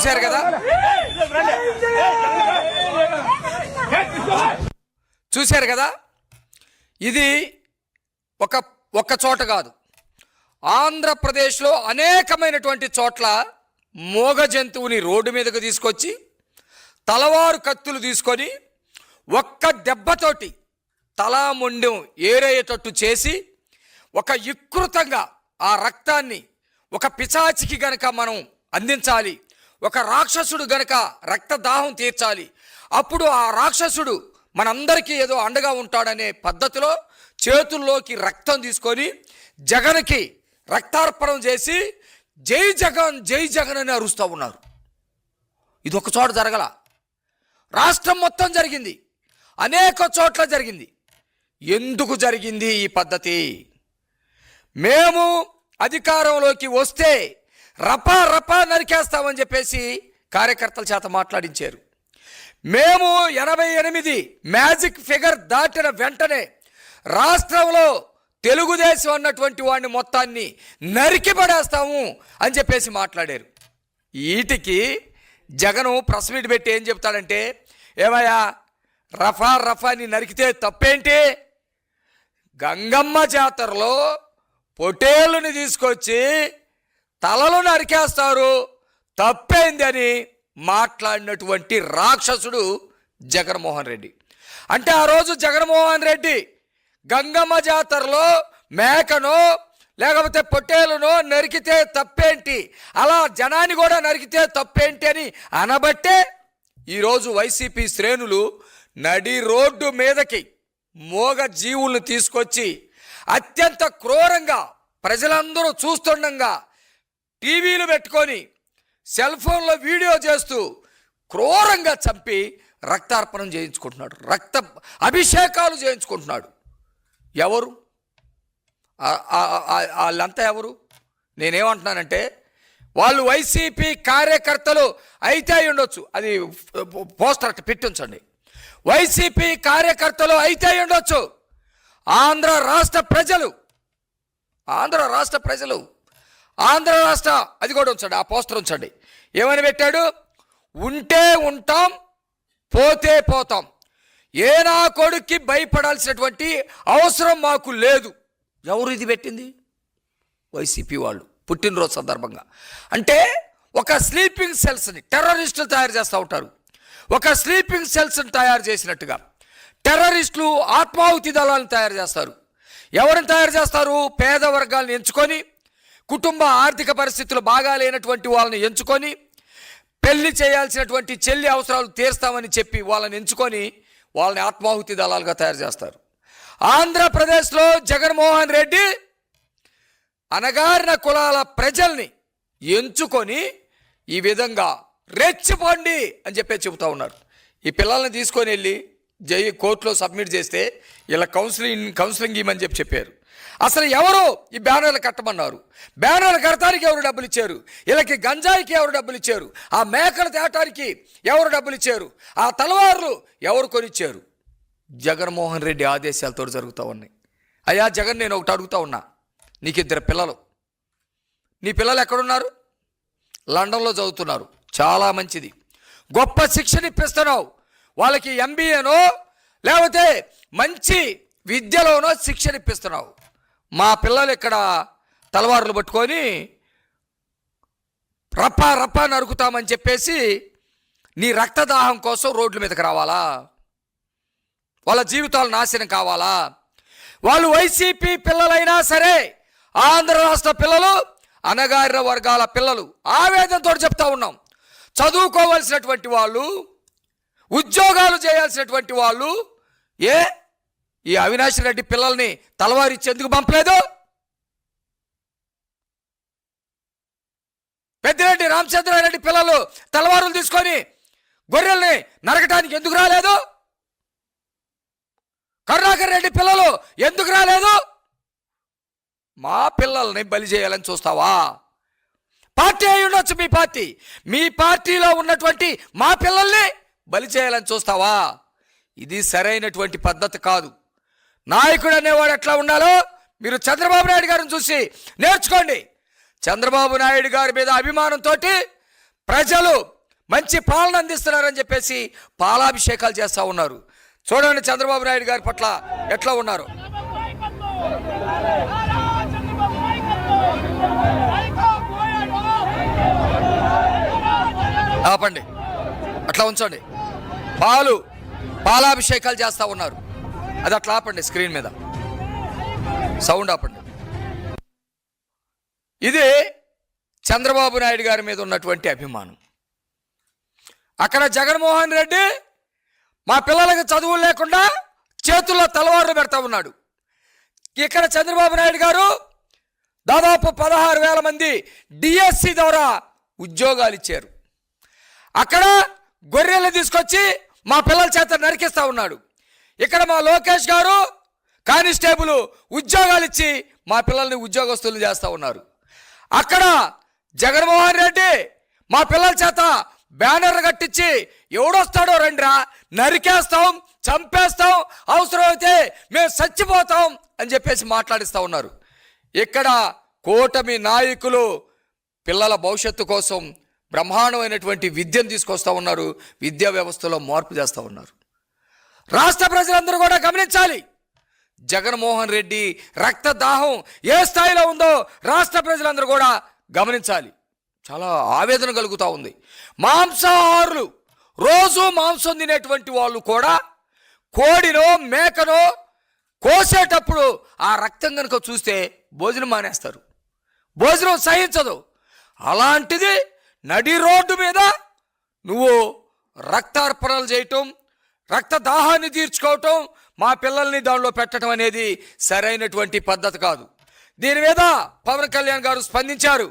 చూశారు కదా? చూశారు కదా? ఇది ఒక ఒక్క చోట కాదు. ఆంధ్రప్రదేశ్లో అనేకమైనటువంటి చోట్ల మోగ జంతువుని రోడ్డు మీదకు తీసుకొచ్చి తలవారు కత్తులు తీసుకొని ఒక్క దెబ్బతోటి తలా మొండెం ఏరేయేటట్టు చేసి ఒక వికృతంగా ఆ రక్తాన్ని ఒక పిచాచికి గనక మనం అందించాలి ఒక రాక్షసుడు గనక రక్తదాహం తీర్చాలి. అప్పుడు ఆ రాక్షసుడు మనందరికీ ఏదో అండగా ఉంటాడనే పద్ధతిలో చేతుల్లోకి రక్తం తీసుకొని జగన్కి రక్తార్పణం చేసి జై జగన్ జై జగన్ అని అరుస్తూ ఉన్నారు. ఇది ఒక చోట జరగల. రాష్ట్రం మొత్తం జరిగింది. అనేక చోట్ల జరిగింది. ఎందుకు జరిగింది ఈ పద్ధతి? మేము అధికారంలోకి వస్తే రపా రపా నరికేస్తామని చెప్పేసి కార్యకర్తల చేత మాట్లాడించారు. మేము ఎనభై ఎనిమిది మ్యాజిక్ ఫిగర్ దాటిన వెంటనే రాష్ట్రంలో తెలుగుదేశం అన్నటువంటి వాడిని మొత్తాన్ని నరికి పడేస్తాము అని చెప్పేసి మాట్లాడారు. వీటికి జగను ప్రెస్ మీట్ పెట్టి ఏం చెప్తాడంటే ఏమయ్యా రఫా రఫాని నరికితే తప్పేంటి? గంగమ్మ జాతరలో పొటేలుని తీసుకొచ్చి తలలు నరికేస్తారు. తప్పేందని మాట్లాడినటువంటి రాక్షసుడు జగన్మోహన్ రెడ్డి. అంటే ఆ రోజు జగన్మోహన్ రెడ్డి గంగమ్మ జాతరలో మేకను లేకపోతే పొట్టేలును నరికితే తప్పేంటి? అలా జనాన్ని కూడా నరికితే తప్పేంటి అని అనబట్టే ఈరోజు వైసీపీ శ్రేణులు నడి రోడ్డు మీదకి మోగ జీవులను తీసుకొచ్చి అత్యంత క్రూరంగా ప్రజలందరూ చూస్తుండగా టీవీలు పెట్టుకొని సెల్ ఫోన్లో వీడియో చేస్తూ క్రూరంగా చంపి రక్తార్పణం చేయించుకుంటున్నాడు. రక్త అభిషేకాలు చేయించుకుంటున్నాడు. ఎవరు? వాళ్ళంతా ఎవరు? నేనేమంటున్నానంటే వాళ్ళు వైసీపీ కార్యకర్తలు అయితే అయి ఉండొచ్చు. అది పోస్టర్ అట్ట పెట్టించండి. వైసీపీ కార్యకర్తలు అయితే అయి ఉండొచ్చు. ఆంధ్ర రాష్ట్ర ప్రజలు ఆంధ్ర రాష్ట్ర ప్రజలు ఆంధ్ర రాష్ట్ర అది కూడా ఉంచండి ఆ పోస్టర్ ఉంచండి. ఏమని పెట్టాడు? ఉంటే ఉంటాం పోతే పోతాం. ఏ నా కొడుక్కి భయపడాల్సినటువంటి అవసరం మాకు లేదు. ఎవరు ఇది పెట్టింది? వైసీపీ వాళ్ళు పుట్టినరోజు సందర్భంగా. అంటే ఒక స్లీపింగ్ సెల్స్ని టెర్రరిస్టులు తయారు చేస్తూ ఉంటారు. ఒక స్లీపింగ్ సెల్స్ని తయారు చేసినట్టుగా. టెర్రరిస్టులు ఆత్మాహుతి దళాలను తయారు చేస్తారు. ఎవరిని తయారు చేస్తారు? పేద వర్గాలను ఎంచుకొని కుటుంబ ఆర్థిక పరిస్థితులు బాగా లేనటువంటి వాళ్ళని ఎంచుకొని పెళ్ళి చేయాల్సినటువంటి చెల్లి అవసరాలు తీర్స్తామని చెప్పి వాళ్ళని ఎంచుకొని వాళ్ళని ఆత్మాహుతి దళాలుగా తయారు చేస్తారు. ఆంధ్రప్రదేశ్లో జగన్మోహన్ రెడ్డి అనగారిన కులాల ప్రజల్ని ఎంచుకొని ఈ విధంగా రెచ్చిపోండి అని చెప్పి చెబుతా ఉన్నారు. ఈ పిల్లల్ని తీసుకొని వెళ్ళి జై కోర్టులో సబ్మిట్ చేస్తే ఇలా కౌన్సిలింగ్ కౌన్సిలింగ్ ఇవ్వమని చెప్పి చెప్పారు. అసలు ఎవరు ఈ బ్యానర్లు కట్టమన్నారు? బ్యానర్లు కడతానికి ఎవరు డబ్బులు ఇచ్చారు? వీళ్ళకి గంజాయికి ఎవరు డబ్బులు ఇచ్చారు? ఆ మేకలు తేటానికి ఎవరు డబ్బులు ఇచ్చారు? ఆ తలవార్లు ఎవరు కొనిచ్చారు? జగన్మోహన్ రెడ్డి ఆదేశాలతో జరుగుతూ ఉన్నాయి. అయ్యా జగన్ నేను ఒకటి అడుగుతా ఉన్నా. నీకు ఇద్దరు పిల్లలు. నీ పిల్లలు ఎక్కడున్నారు? లండన్లో చదువుతున్నారు. చాలా మంచిది. గొప్ప శిక్షణ ఇప్పిస్తున్నావు. వాళ్ళకి ఎంబీఏనో లేకపోతే మంచి విద్యలోనో శిక్షణ ఇప్పిస్తున్నావు. మా పిల్లలు ఇక్కడ తలవారులు పట్టుకొని రప్ప రప్ప నరుకుతామని చెప్పేసి నీ రక్తదాహం కోసం రోడ్ల మీదకి రావాలా? వాళ్ళ జీవితాలు నాశనం కావాలా? వాళ్ళు వైసీపీ పిల్లలైనా సరే ఆంధ్ర రాష్ట్ర పిల్లలు అనగారిన వర్గాల పిల్లలు ఆవేదనతో చెప్తా ఉన్నాం. చదువుకోవలసినటువంటి వాళ్ళు ఉద్యోగాలు చేయాల్సినటువంటి వాళ్ళు ఏ ఈ అవినాష్ రెడ్డి పిల్లల్ని తలవారిచ్చేందుకు పంపలేదు? పెద్దిరెడ్డి రామచంద్రారెడ్డి పిల్లలు తలవారులు తీసుకొని గొర్రెల్ని నరకటానికి ఎందుకు రాలేదు? కరుణాకర్ రెడ్డి పిల్లలు ఎందుకు రాలేదు? మా పిల్లల్ని బలి చేయాలని చూస్తావా? పార్టీ అయి ఉండొచ్చు మీ పార్టీ. మీ పార్టీలో ఉన్నటువంటి మా పిల్లల్ని బలి చేయాలని చూస్తావా? ఇది సరైనటువంటి పద్ధతి కాదు. నాయకుడు అనేవాడు ఎట్లా ఉండాలో మీరు చంద్రబాబు నాయుడు గారిని చూసి నేర్చుకోండి. చంద్రబాబు నాయుడు గారి మీద అభిమానంతో ప్రజలు మంచి పాలన అందిస్తున్నారని చెప్పేసి పాలాభిషేకాలు చేస్తూ ఉన్నారు. చూడండి చంద్రబాబు నాయుడు గారి పట్ల ఎట్లా ఉన్నారు. ఆపండి. అట్లా ఉంచండి. పాలు పాలాభిషేకాలు చేస్తూ ఉన్నారు. అది అట్లా ఆపండి స్క్రీన్ మీద. సౌండ్ ఆపండి. ఇది చంద్రబాబు నాయుడు గారి మీద ఉన్నటువంటి అభిమానం. అక్కడ జగన్మోహన్ రెడ్డి మా పిల్లలకు చదువులు లేకుండా చేతుల్లో తలవారులు పెడతా ఉన్నాడు. ఇక్కడ చంద్రబాబు నాయుడు గారు దాదాపు పదహారు వేల మంది డిఎస్సి ద్వారా ఉద్యోగాలు ఇచ్చారు. అక్కడ గొర్రెలు తీసుకొచ్చి మా పిల్లల చేత నరికిస్తా ఉన్నాడు. ఇక్కడ మా లోకేష్ గారు కానిస్టేబుల్ ఉద్యోగాలు ఇచ్చి మా పిల్లల్ని ఉద్యోగస్తులు చేస్తూ ఉన్నారు. అక్కడ జగన్మోహన్ రెడ్డి మా పిల్లల చేత బ్యానర్లు కట్టించి ఎవడొస్తాడో రండిరా నరికేస్తాం చంపేస్తాం అవసరమైతే మేము చచ్చిపోతాం అని చెప్పేసి మాట్లాడిస్తూ ఉన్నారు. ఇక్కడ కూటమి నాయకులు పిల్లల భవిష్యత్తు కోసం బ్రహ్మాండమైనటువంటి విద్యను తీసుకొస్తా ఉన్నారు. విద్యా వ్యవస్థలో మార్పు చేస్తూ ఉన్నారు. రాష్ట్ర ప్రజలందరూ కూడా గమనించాలి. జగన్మోహన్ రెడ్డి రక్తదాహం ఏ స్థాయిలో ఉందో రాష్ట్ర ప్రజలందరూ కూడా గమనించాలి. చాలా ఆవేదన కలుగుతూ ఉంది. మాంసాహారులు రోజు మాంసం తినేటువంటి వాళ్ళు కూడా కోడినో మేకనో కోసేటప్పుడు ఆ రక్తం కనుక చూస్తే భోజనం మానేస్తారు. భోజనం సహించదు. అలాంటిది నడి రోడ్డు మీద నువ్వు రక్తార్పణలు చేయటం రక్తదాహాన్ని తీర్చుకోవటం మా పిల్లల్ని దానిలో పెట్టడం అనేది సరైనటువంటి పద్ధతి కాదు. దీని మీద పవన్ కళ్యాణ్ గారు స్పందించారు.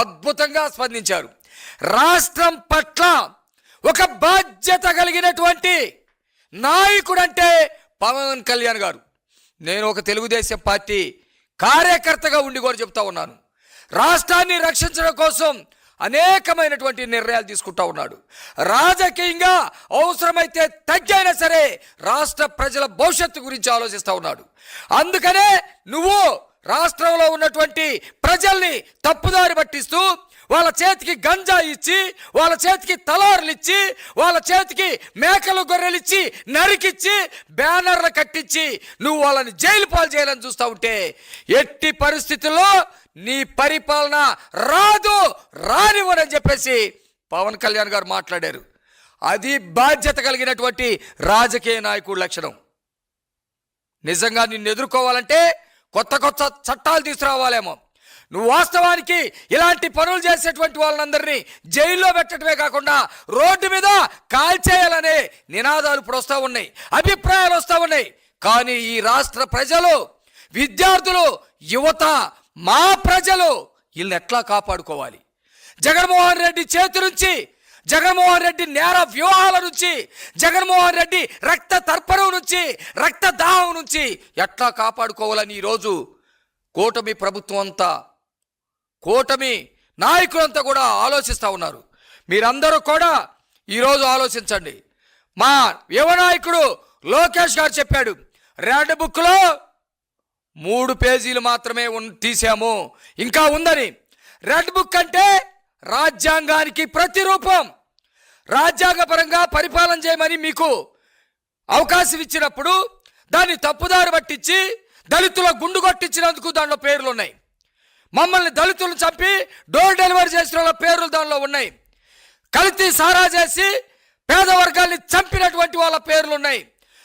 అద్భుతంగా స్పందించారు. రాష్ట్రం పట్ల ఒక బాధ్యత కలిగినటువంటి నాయకుడంటే పవన్ కళ్యాణ్ గారు. నేను ఒక తెలుగుదేశం పార్టీ కార్యకర్తగా ఉండి కూడా చెప్తా ఉన్నాను. రాష్ట్రాన్ని రక్షించడం కోసం అనేకమైనటువంటి నిర్ణయాలు తీసుకుంటా ఉన్నాడు. రాజకీయంగా అవసరమైతే తగ్గైనా సరే రాష్ట్ర ప్రజల భవిష్యత్తు గురించి ఆలోచిస్తూ ఉన్నాడు. అందుకనే నువ్వు రాష్ట్రంలో ఉన్నటువంటి ప్రజల్ని తప్పుదారి పట్టిస్తూ వాళ్ళ చేతికి గంజా ఇచ్చి వాళ్ళ చేతికి తలారులు ఇచ్చి వాళ్ళ చేతికి మేకలు గొర్రెలు ఇచ్చి నరికిచ్చి బ్యానర్లు కట్టించి నువ్వు వాళ్ళని జైలు పాలు చేయాలని చూస్తూ ఉంటే ఎట్టి పరిస్థితుల్లో నీ పరిపాలన రాదు రానివ్వనని చెప్పేసి పవన్ కళ్యాణ్ గారు మాట్లాడారు. అది బాధ్యత కలిగినటువంటి రాజకీయ నాయకుడు లక్షణం. నిజంగా నిన్ను ఎదుర్కోవాలంటే కొత్త కొత్త చట్టాలు తీసుకురావాలేమో. నువ్వు వాస్తవానికి ఇలాంటి పనులు చేసేటువంటి వాళ్ళందరినీ జైల్లో పెట్టడమే కాకుండా రోడ్డు మీద కాల్చేయాలనే నినాదాలు ఇప్పుడు వస్తూ ఉన్నాయి అభిప్రాయాలు వస్తూ ఉన్నాయి. కానీ ఈ రాష్ట్ర ప్రజలు విద్యార్థులు యువత మా ప్రజలు వీళ్ళని ఎట్లా కాపాడుకోవాలి? జగన్మోహన్ రెడ్డి చేతి నుంచి జగన్మోహన్ రెడ్డి నేర వ్యూహాల నుంచి జగన్మోహన్ రెడ్డి రక్త తర్పణం నుంచి రక్త దాహం నుంచి ఎట్లా కాపాడుకోవాలని ఈరోజు కూటమి ప్రభుత్వం అంతా కూటమి నాయకులంతా కూడా ఆలోచిస్తూ ఉన్నారు. మీరందరూ కూడా ఈరోజు ఆలోచించండి. మా యువ నాయకుడు లోకేష్ గారు చెప్పాడు రెడ్ బుక్లో మూడు పేజీలు మాత్రమే తీసాము ఇంకా ఉందని. రెడ్ బుక్ అంటే రాజ్యాంగానికి ప్రతిరూపం. రాజ్యాంగపరంగా పరిపాలన చేయమని మీకు అవకాశం ఇచ్చినప్పుడు దాన్ని తప్పుదారి పట్టించి దళితుల గుండు కొట్టించినందుకు దానిలో పేర్లు ఉన్నాయి. మమ్మల్ని దళితులను చంపి డోర్ డెలివరీ చేసిన వాళ్ళ పేర్లు దానిలో ఉన్నాయి. కల్తీ సారా చేసి పేద వర్గాల్ని చంపినటువంటి వాళ్ళ పేర్లు ఉన్నాయి.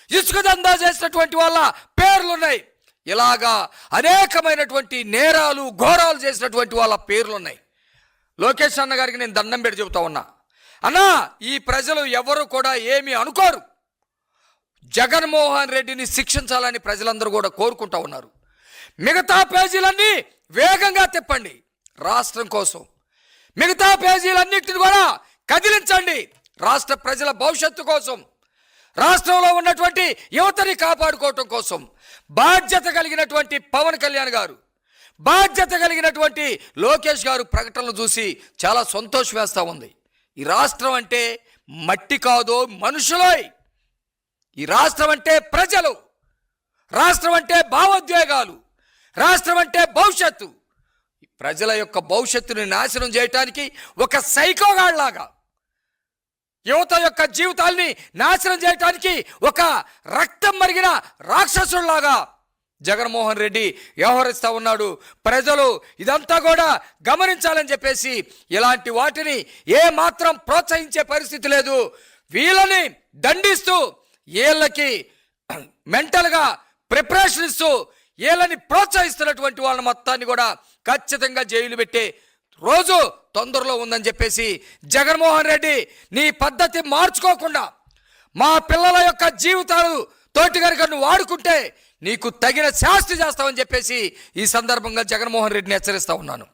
ఇసుక దందా చేసినటువంటి వాళ్ళ పేర్లు ఉన్నాయి. ఇలాగా అనేకమైనటువంటి నేరాలు ఘోరాలు చేసినటువంటి వాళ్ళ పేర్లు ఉన్నాయి లోకేష్ అన్న గారికి నేను దండం పెట్టి చెబుతా ఉన్నా. అన్నా ఈ ప్రజలు ఎవరు కూడా ఏమీ అనుకోరు. జగన్మోహన్ రెడ్డిని శిక్షించాలని ప్రజలందరూ కూడా కోరుకుంటా ఉన్నారు. మిగతా పేజీలన్నీ వేగంగా తిప్పండి రాష్ట్రం కోసం. మిగతా పేజీలన్నింటిని కూడా కదిలించండి రాష్ట్ర ప్రజల భవిష్యత్తు కోసం. రాష్ట్రంలో ఉన్నటువంటి యువతని కాపాడుకోవటం కోసం. బాధ్యత కలిగినటువంటి పవన్ కళ్యాణ్ గారు బాధ్యత కలిగినటువంటి లోకేష్ గారు ప్రకటనలు చూసి చాలా సంతోషం వేస్తూ ఉంది. ఈ రాష్ట్రం అంటే మట్టి కాదు మనుషులోయ్ ఈ రాష్ట్రం అంటే ప్రజలు. రాష్ట్రం అంటే భావోద్వేగాలు. రాష్ట్రం అంటే భవిష్యత్తు. ప్రజల యొక్క భవిష్యత్తుని నాశనం చేయటానికి ఒక సైకోగాళ్ళాగా యువత యొక్క జీవితాల్ని నాశనం చేయటానికి ఒక రక్తం మరిగిన రాక్షసుల్లాగా జగన్మోహన్ రెడ్డి వ్యవహరిస్తూ ఉన్నాడు. ప్రజలు ఇదంతా కూడా గమనించాలని చెప్పేసి ఇలాంటి వాటిని ఏ మాత్రం ప్రోత్సహించే పరిస్థితి లేదు. వీళ్ళని దండిస్తూ వీళ్ళకి మెంటల్గా ప్రిపరేషన్ ఇస్తూ వీళ్ళని ప్రోత్సహిస్తున్నటువంటి వాళ్ళ మొత్తాన్ని కూడా ఖచ్చితంగా జైలు పెట్టే రోజు తొందరలో ఉందని చెప్పేసి జగన్మోహన్ రెడ్డి నీ పద్ధతి మార్చుకోకుండా మా పిల్లల యొక్క జీవితాలు తోటి కనుక నువ్వు వాడుకుంటే నీకు తగిన శాస్తి చేస్తామని చెప్పేసి ఈ సందర్భంగా జగన్మోహన్ రెడ్డిని హెచ్చరిస్తా ఉన్నాను.